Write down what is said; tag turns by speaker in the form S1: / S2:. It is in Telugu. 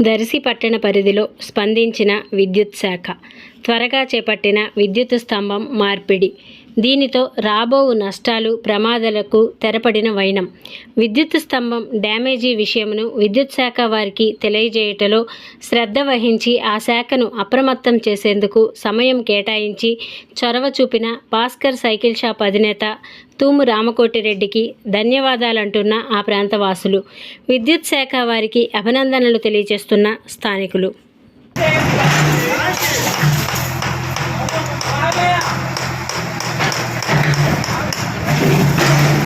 S1: దర్శి పట్టణ పరిధిలో స్పందించిన విద్యుత్ శాఖ. త్వరగా చేపట్టిన విద్యుత్ స్తంభం మార్పిడి. దీనితో రాబో నష్టాలు ప్రమాదాలకు తెరపడిన వైనం. విద్యుత్ స్తంభం డ్యామేజీ విషయమును విద్యుత్ శాఖ వారికి తెలియజేయటలో శ్రద్ధ వహించి ఆ శాఖను అప్రమత్తం చేసేందుకు సమయం కేటాయించి చొరవ చూపిన భాస్కర్ సైకిల్ షాప్ అధినేత తూము రామకోటిరెడ్డికి ధన్యవాదాలంటున్న ఆ ప్రాంతవాసులు. విద్యుత్ శాఖ వారికి అభినందనలు తెలియజేస్తున్న స్థానికులు.